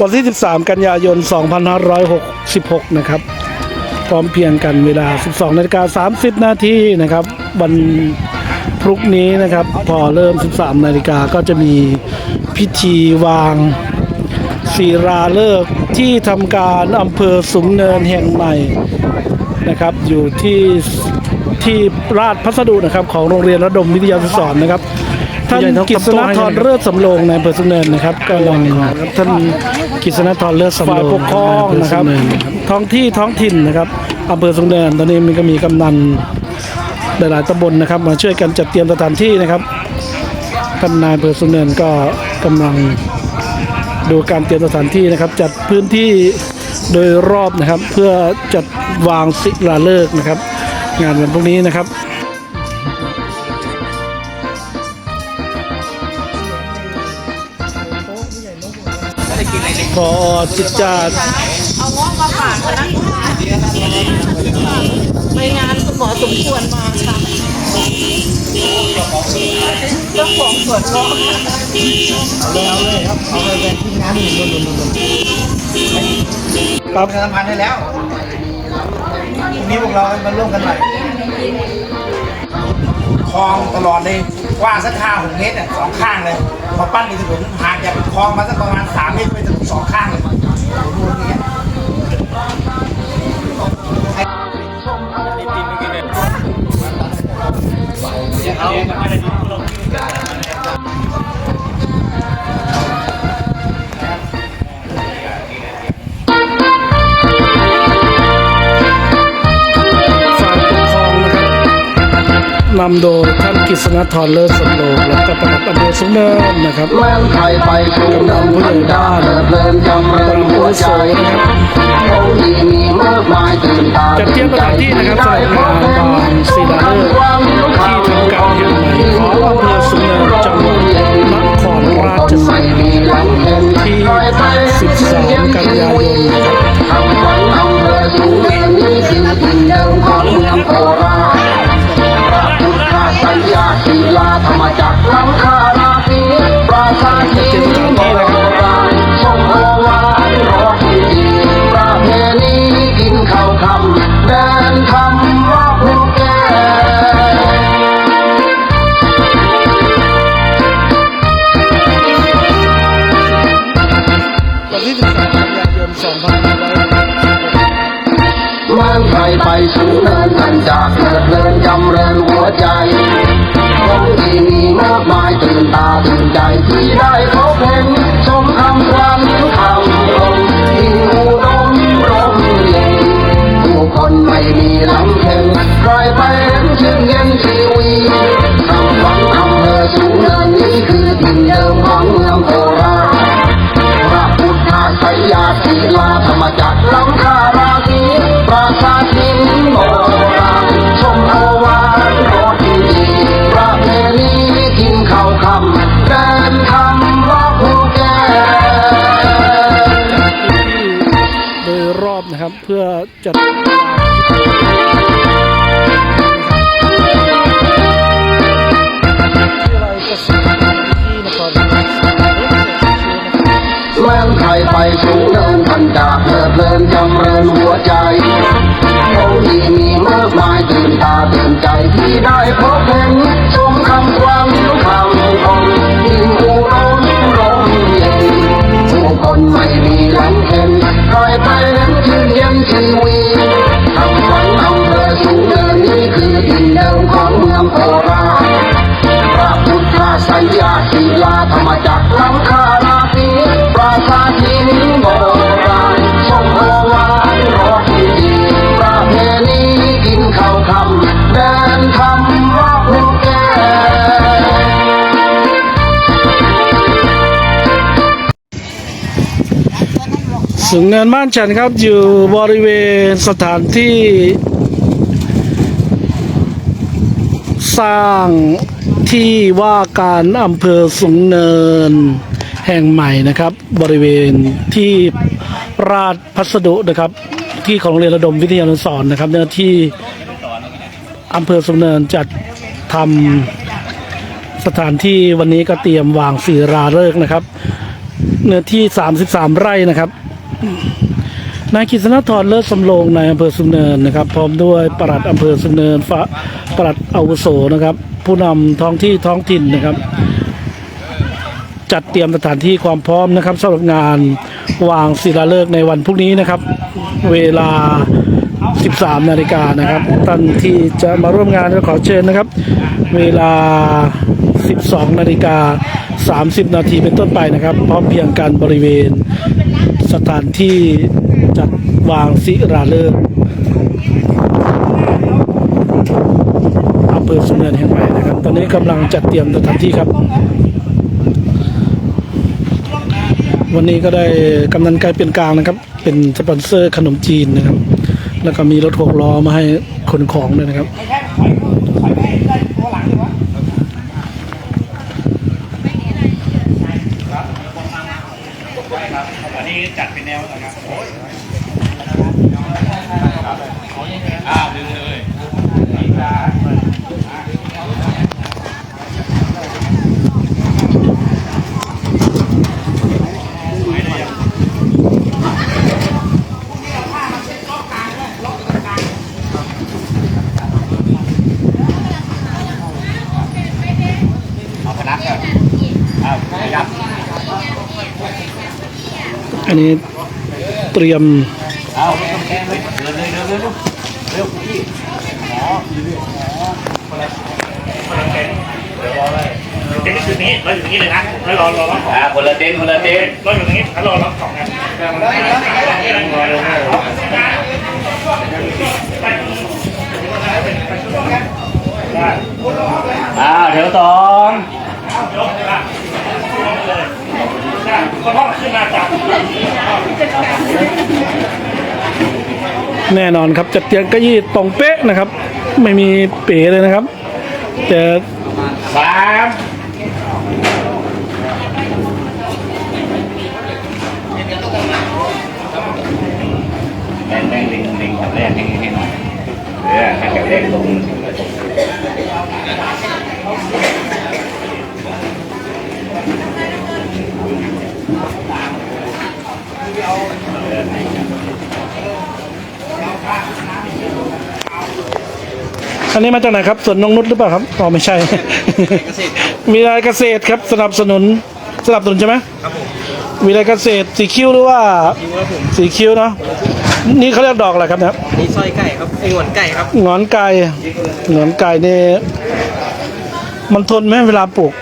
วันที่ 13 กันยายน 2566 นะครับ พร้อมเพียงกันเวลา 12นาฬิกา30 นาทีนะครับ วันพรุ่งนี้นะครับ พอเริ่ม 13 นาฬิกาก็จะมีพิธีวางศิราฤกษ์ที่ทำการอำเภอสูงเนินแห่งใหม่นะครับ อยู่ที่ที่ราชพัสดุนะครับ ของโรงเรียนระดมวิทยาศึกษรนะครับท่านกิษณธรเลิศสำโรงในอำเภอสุนเนินนะครับกำลังท่าน กิษณธรเลิศสำโรงฝ่ายปกครองนะครับ ท้องที่ท้องถิ่นนะครับอำเภอสุนเนินตอนนี้มันก็มีกำนันหลายๆตำบลนะครับ มาช่วยกันจัดเตรียมสถานที่นะครับท่านนายอำเภอสุนเนินก็กำลังดูการเตรียมสถานที่นะครับ จัดพื้นที่โดยรอบนะครับ เพื่อจัดวางศิลาฤกษ์นะครับ งานวันพรุ่งนี้นะครับ พอจิตจาดเอาง้อมาฝากนะไปงานคุณหมอสมควรมาค่ะเจ้าของสวนง้อาเลยครับเอาไประชาสัมพันธ์ให้แล้วพรุ่งานได้แล้วนี้พวกเรามาร่วมกันหน่อยคลองตลอดเลยกว้างสักห้าหกเมตรอะสองข้างเลยพอปั้นในถนนห่างจากคลองมาสักประมาณสามเมตรไป สองข้างเลย นะครับนำโดยท่านกิษณธรเลิศสำโรงแล้วก็ประหลัดอำเภอสูงเนินนะครับแม้นใครไปสู่เดินพันดาเดินเพลินจำเริญหัวใจเขาดีมีมากมายตื่นตาจัดเตรียมสถานที่นะครับสำหรับงาน จำเริญหัวใจเขาที่มีมากมายตื่นตาตื่นใจที่ได้พบ สูงเนินบ้านฉันครับอยู่บริเวณสถานที่ สร้างที่ว่าการอำเภอสูงเนินแห่งใหม่นะครับ บริเวณที่ราชพัสดุนะครับ ที่ของโรงเรียนระดมวิทยานุสรณ์นะครับเนื้อที่อำเภอสูงเนินจัดทำสถานที่วันนี้ก็เตรียมวางศิราฤกษ์นะครับ เนื้อที่ 33 ไร่นะครับ นายกิษณธรเลิศสำโรงในอำเภอสุนเนินนะครับ พร้อมด้วยปลัดอำเภอสุนเนินฟ้าปลัดอาวุโสนะครับ ผู้นำท้องที่ท้องถิ่นนะครับ จัดเตรียมสถานที่ความพร้อมนะครับสำหรับงานวางศิลาฤกษ์ในวันพรุ่งนี้นะครับ เวลา 13 นาฬิกานะครับท่านที่จะมาร่วมงานก็ขอเชิญนะครับ เวลา 12 นาฬิกา 30 นาทีเป็นต้นไปนะครับ พร้อมเพียงกันบริเวณ สถานที่จัดวางศิลาฤกษ์อำเภอสุนเนินแห่งใหม่นะครับ ตอนนี้กำลังจัดเตรียมสถานที่ครับ วันนี้ก็ได้กำนันไกลเป็นกลางนะครับ เป็นสปอนเซอร์ขนมจีนนะครับ แล้วก็มีรถหกล้อมาให้ขนของด้วยนะครับ จัดเป็นแนวอะไรนะครับอ้าวดึงเลยพนักครับเอาครับ อันนี้เตรียม เอาเดินเลยเดินเลยเดินเลยเร็วพี่หมอหมอ คนนละเต็นเดี๋ยวรอเต็นท์คือนี้เราอยู่ตรงนี้เลยนะแล้วรอรอรับของอ่าคนละเต็นท์คนละเต็นท์เราอยู่ตรงนี้แล้วรอรับของกันรอเลยอ่าแถวสองยกเลยคนห้องขึ้นมาจาก แน่นอนครับจัดเตียงเก้าอี้ตรงเป๊ะนะครับ ไม่มีเป๋เลยนะครับแต่สาม แม่งแม่งลิงลิงแถวแรกให้ให้หน่อยเออให้แถวแรกตรง อันนี้มาจากไหนครับสวนนงนุชหรือเปล่าครับอ๋อไม่ใช่ วิไลเกษตรครับสนับสนุนสนับสนุนใช่ไหมครับผมวิไลเกษตรสีคิ้วหรือว่าสีคิ้วเนาะนี่เขาเรียกดอกอะไรครับเนี่ยนี่สร้อยไก่ครับไอ้หงอนไก่ครับหงอนไก่หงอนไก่นี่มันทนไหมเวลาปลูก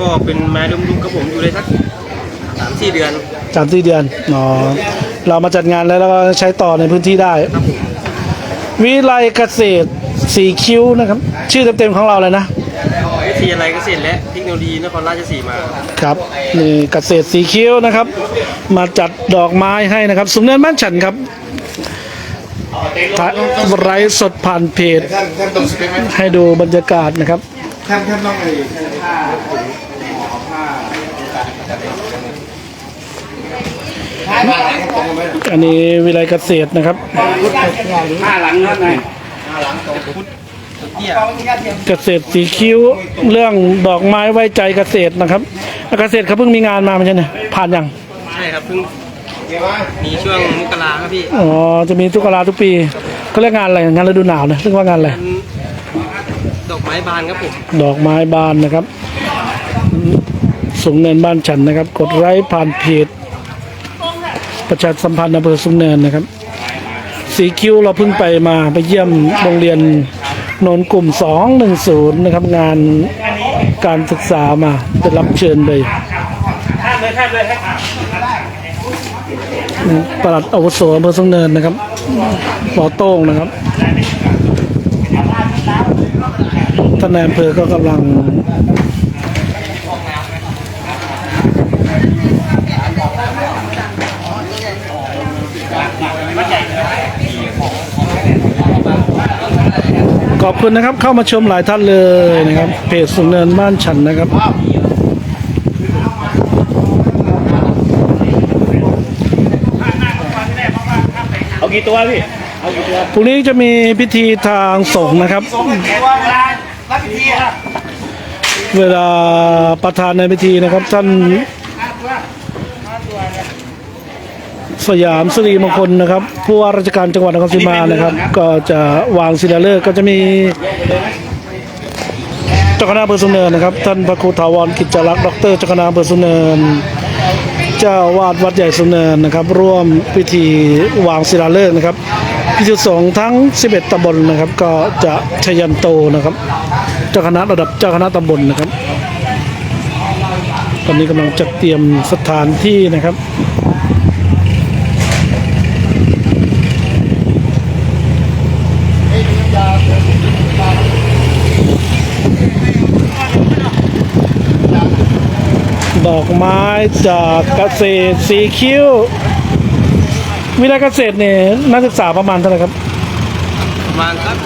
ก็เป็นไม้ดุมๆครับผมอยู่ได้สักสามสี่เดือนสามสี่เดือนอ๋อเรามาจัดงานแล้วแล้วก็ใช้ต่อในพื้นที่ได้ วิไลเกษตร สีคิ้วนะครับ ชื่อเต็มๆของเราเลยนะวิทยาลัยเกษตรและเทคโนโลยีนครราชสีมาครับนี่เกษตรสีคิ้วนะครับ มาจัดดอกไม้ให้นะครับสุงเนินบ้านฉันครับถ่ายไลฟ์สดผ่านเพจท่านท่านตรงสเปคไหมให้ดูบรรยากาศนะครับท่านท่านต้องไอ้ผ้าผ้าผ้าหลังตรงไหมอันนี้วิไลเกษตรนะครับห้าหลังนั่นไง เตี้ยเกษตรสีคิ้วเรื่องดอกไม้ไว้ใจเกษตรนะครับเกษตรเขาเพิ่งมีงานมาไม่ใช่เนี่ยผ่านยังใช่ครับเพิ่งมีช่วงมกราครับพี่อ๋อจะมีทุกราทุกปีเขาเรียกงานอะไรงานฤดูหนาวนะเรียกว่างานอะไรเป็นดอกไม้บานครับผมดอกไม้บานนะครับสูงเนินบ้านฉันนะครับ กดไลค์ผ่านเพจประชาสัมพันธ์อำเภอสูงเนินนะครับ สีคิ้วเราเพิ่งไปมาไปเยี่ยมโรงเรียนนนกลุ่ม 210 นะครับงานการศึกษามาได้รับเชิญเลยข้ามเลยข้ามเลยให้ปลัดอาวุโสอำเภอสูงเนินนะครับหมอโต้งนะครับท่านนายอำเภอก็กำลัง ขอบคุณนะครับเข้ามาชมหลายท่านเลยนะครับ เพจสูงเนินบ้านฉันนะครับ เอากี่ตัวพี่ เอากี่ตัวพรุ่งนี้จะมีพิธีทางสงฆ์นะครับตัวเวลารับพิธีอะ เวลาประธานในพิธีนะครับ ท่าน สยามสิริมงคลนะครับผู้ว่าราชการจังหวัดนครศรีมานะครับ ก็จะวางศิลาฤกษ์ก็จะมีเจ้าคณะอำเภอสุนเนินนะครับ ท่านพระครูถาวรกิจจรักษ์ดรเจ้าคณะอำเภอสุนเนิน เจ้าวาดวัดใหญ่สุนเนินนะครับ ร่วมพิธีวางศิลาฤกษ์นะครับพิธีสงฆ์ทั้ง 11ตำบลนะครับ ก็จะชยันโตนะครับ เจ้าคณะระดับเจ้าคณะตำบลนะครับ ตอนนี้กำลังจัดเตรียมสถานที่นะครับ ดอกไม้จากเกษตรสีคิ้ว วิทยาลัยเกษตรเนี่ยนักศึกษาประมาณเท่าไหร่ครับ ประมาณสัก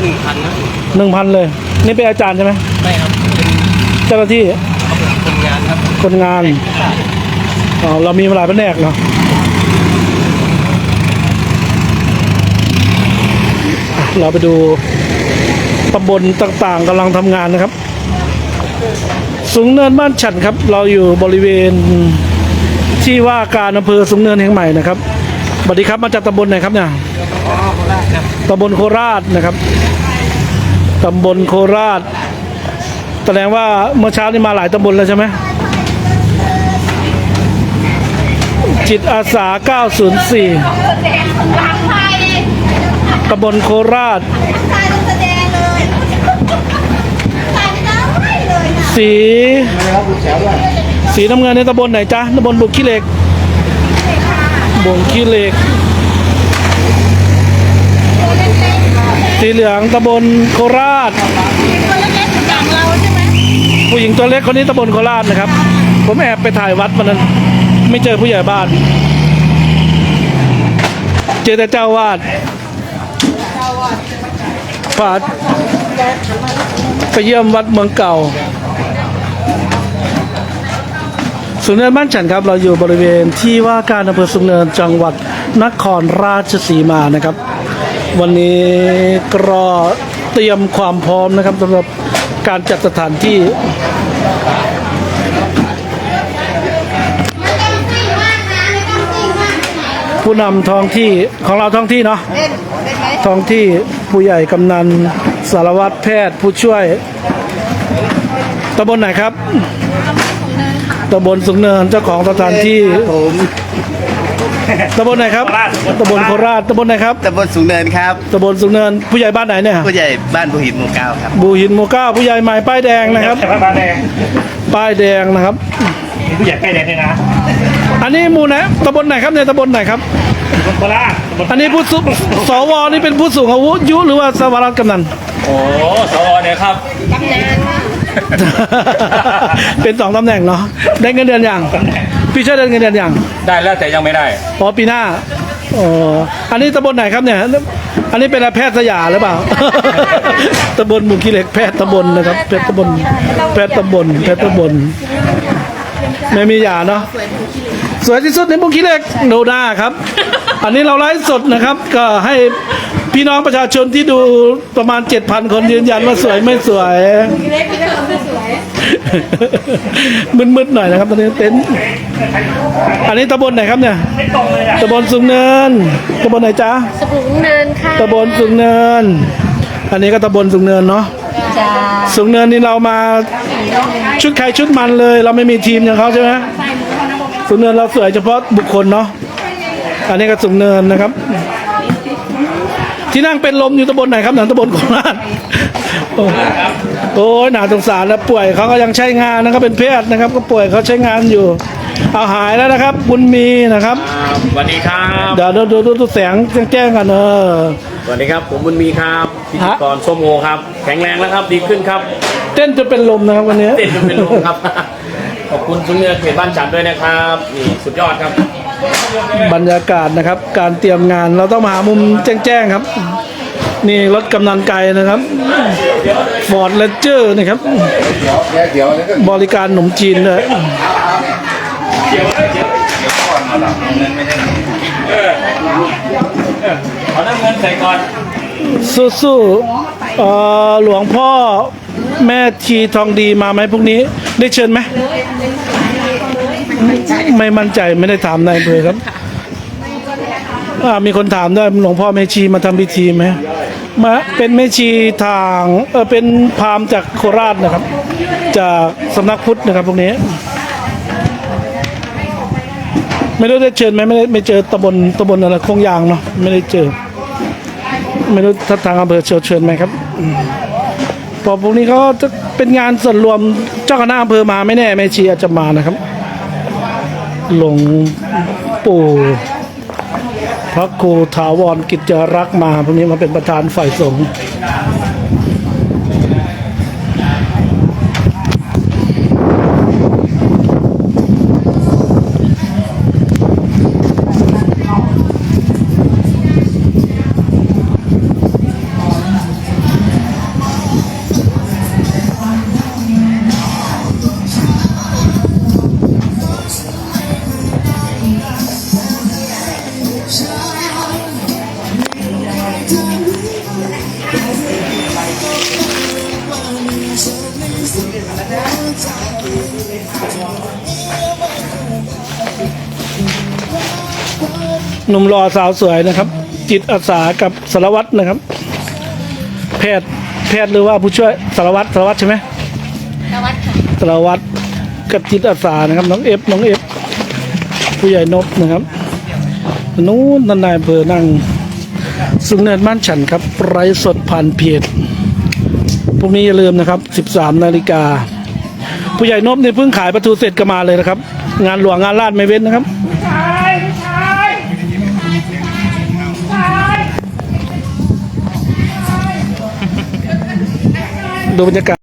หนึ่งพันนะหนึ่งพันเลย นี่เป็นอาจารย์ใช่ไหมไม่ครับเจ้าหน้าที่คนงานครับคนงานอ๋อเรามีมาหลายแผนกเนาะอะเราไปดูตำบลต่างๆกำลังทำงานนะครับ สูงเนินบ้านฉันครับ เราอยู่บริเวณที่ว่าการอำเภอสูงเนินแห่งใหม่นะครับสวัสดีครับมาจากตำบลไหนครับเนี่ยตำบลโคราชนะครับตำบลโคราช แสดงว่าเมื่อเช้านี่มาหลายตำบลแล้วใช่ไหมจิตอาสา 904ตำบลโคราช ชายต้องแสดงเลยใส่ไม่ได้เลยนะ สี สีน้ำเงินในตำบลไหนจ๊ะตำบลบุกขี้เหล็กบุกขี้เหล็ก สีเหลืองตำบลโคราชตัวเล็กๆอย่างเราใช่ไหมผู้หญิงตัวเล็กคนนี้ตำบลโคราชนะครับ ผมแอบไปถ่ายวัดวันนั้น ไม่เจอผู้ใหญ่บ้าน เจอแต่เจ้าวาดผาดไปเยี่ยมวัดเมืองเก่า สุนเนินบ้านฉันครับ เราอยู่บริเวณที่ว่าการอำเภอสุนเนินจังหวัดนครราชสีมานะครับ วันนี้ก็เตรียมความพร้อมนะครับสำหรับการจัดสถานที่ผู้นำท้องที่ของเราท้องที่เนาะท้องที่ผู้ใหญ่กำนันสารวัตรแพทย์ผู้ช่วย ตำบลไหนครับ ตำบลสุงเนินเจ้าของสถานที่ ผมตำบลไหนครับ ตำบลโคราช ตำบลไหนครับ ตำบลสูงเนินครับ ตำบลสุงเนิน ผู้ใหญ่บ้านไหนเนี่ย ผู้ใหญ่บ้านผู้หินหมู่เก้าครับ บูหินโมก้าผู้ใหญ่ใหม่ป้ายแดงนะครับแต่ว่าตาแดง ป้ายแดงนะครับมีผู้ใหญ่ใกล้แดงเลยนะ อันนี้หมูนะตำบลไหนครับเนี่ย ตำบลไหนครับตำบลโคราชตำบลอันนี้ผู้สูสวนี่เป็นผู้สูงอายุหรือว่าสวรัตกำนัน โอ้ สวเนี่ยครับ เป็นสองตำแหน่งเนาะได้เงินเดือนยังพี่ช่วยได้เงินเดือนยังได้แล้วแต่ยังไม่ได้พอปีหน้าอ๋ออันนี้ตำบลไหนครับเนี่ย อันนี้เป็นอะไรแพทย์สยามหรือเปล่า ตำบลหมุขีเหล็กแพทย์ตำบลนะครับแพทย์ตำบลแพทย์ตำบลแพทย์ตำบลไม่มียาเนาะสวยที่สุดในหมุขีเหล็กโนด้าครับ อันนี้เราไลฟ์สดนะครับ ก็ให้ พี่น้องประชาชนที่ดูประมาณ7,000คนยืนยันว่าสวยไม่สวยมึนๆหน่อยนะครับตอนนี้เต็นท์อันนี้ตำบลไหนครับเนี่ยตำบลสุงเนินตำบลไหนจ๊ะสูงเนินค่ะตำบลสุงเนิน อันนี้ก็ตำบลสุงเนินเนาะจ้าสุงเนินนี่เรามาชุดใครชุดมันเลย เราไม่มีทีมอย่างเขาใช่ไหมสุงเนินเราสวยเฉพาะบุคคลเนาะอันนี้ก็สุงเนินนะครับ ที่นั่งเป็นลมอยู่ตำบลไหนครับหนังตำบลโคราชโอ้โอ้ยหนาสงสารนะป่วยเขาก็ยังใช้งานนะครับเป็นแพทย์นะครับ ก็ป่วยเขาใช้งานอยู่ เอาหายแล้วนะครับ บุญมีนะครับสวัสดีครับเดี๋ยวดูดูดูดูแสงแจ้งๆกันเออสวัสดีครับ ผมบุญมีครับพิธีกรส้มโอครับ แข็งแรงแล้วครับดีขึ้นครับ เต้นจนเป็นลมนะครับวันนี้เต้นจนเป็นลมครับขอบคุณสุนเนินเขตบ้านฉันด้วยนะครับนี่สุดยอดครับ บรรยากาศนะครับ การเตรียมงานเราต้องมาหามุมแจ้งๆครับ นี่รถกำนันไกลนะครับฟอร์ดเลเจอร์นะครับ บริการขนมจีนเลยขอน้ำเงินใส่ก่อนสู้ๆเอ่อหลวงพ่อแม่ทีทองดีมาไหมพรุ่งนี้ ได้เชิญไหม ไม่มั่นใจไม่ได้ถามนายอำเภอครับอ่ามีคนถามด้วยหลวงพ่อเมชีมาทำพิธีไหมมาเป็นเมชีทางเออเป็นพราหมณ์จากโคราชนะครับ จากสำนักพุทธนะครับพวกนี้ ไม่รู้ได้เชิญไหมไม่ได้ไม่เจอตำบลตำบลอะไรคงยางเนาะไม่ได้เจอ ไม่รู้ถ้าทางอำเภอเชิญเชิญไหมครับอืมพอพวกนี้เขาจะเป็นงานส่วนรวมเจ้าคณะอำเภอมาไม่แน่แม่ชีอาจจะมานะครับ หลวงปู่ พระครูถาวรกิจจรักษ์มาพวกนี้มาเป็นประธานฝ่ายสงฆ์ นุ่มรอสาวสวยนะครับ จิตอาสากับสารวัตรนะครับ แพทย์แพทย์หรือว่าผู้ช่วยสารวัตรสารวัตรใช่ไหมสวัสดีค่ะสารวัตรกับจิตอาสานะครับน้องเอฟน้องเอฟผู้ใหญ่นบนะครับนู้นทนายอำเภอนั่งสุงเนินบ้านฉันครับไรฟ์สดผ่านเพจพรุ่งนี้อย่าลืมนะครับ 13 นาฬิกา ผู้ใหญ่นบเนี่ยเพิ่งขายประตูเสร็จก็มาเลยนะครับ งานหลวงงานลาดไม่เว้นนะครับ ดูบรรยากาศ